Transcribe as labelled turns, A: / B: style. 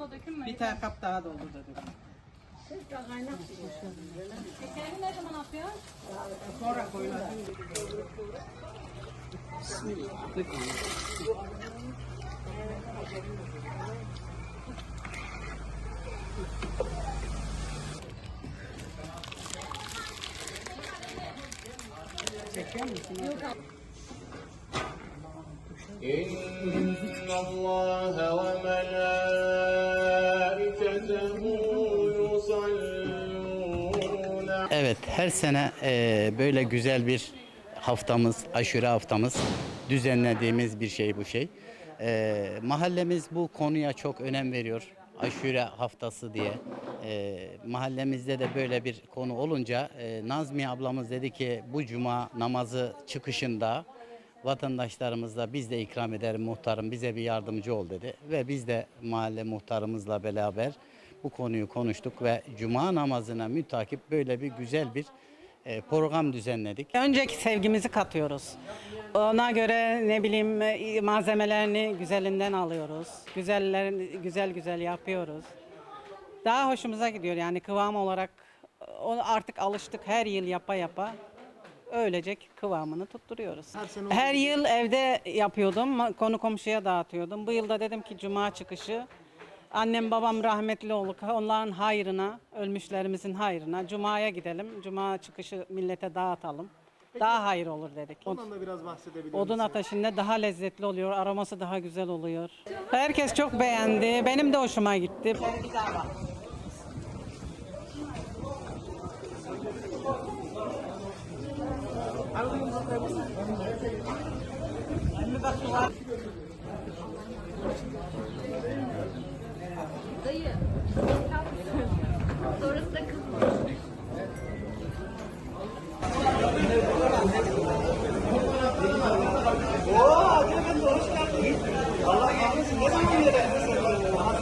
A: abla dökülme.
B: Bir tane kap daha doldur dedim.
A: Şekeri ne zaman atıyor?
B: Sonra koyulur. Çekiyor musun?
C: إن الله وملائكته
D: Evet, her sene eee, böyle güzel bir haftamız, aşure haftamız düzenlediğimiz bir şey bu şey. Eee, mahallemiz bu konuya çok önem veriyor. Aşure haftası diye. Eee, mahallemizde de böyle bir konu olunca eee Nazmiye ablamız dedi ki bu cuma namazı çıkışında vatandaşlarımızla biz de ikram edelim muhtarım bize bir yardımcı ol dedi. Ve biz de mahalle muhtarımızla beraber bu konuyu konuştuk ve cuma namazına mütakip böyle bir güzel bir e, program düzenledik.
B: Önceki sevgimizi katıyoruz. Ona göre ne bileyim e, malzemelerini güzelinden alıyoruz. Güzellerini güzel güzel yapıyoruz. Daha hoşumuza gidiyor yani kıvam olarak onu artık alıştık her yıl yapa yapa öylecek kıvamını tutturuyoruz. Her, yıl evde yapıyordum. Konu komşuya dağıtıyordum. Bu yılda dedim ki cuma çıkışı annem babam rahmetli olduk. Onların hayrına, ölmüşlerimizin hayrına cumaya gidelim. Cuma çıkışı millete dağıtalım. Daha hayır olur dedik.
E: Ondan da biraz bahsedebilir
B: Odun ateşinde daha lezzetli oluyor, aroması daha güzel oluyor. Herkes çok beğendi, benim de hoşuma gitti.
F: Dayı. Sonrası da kızma.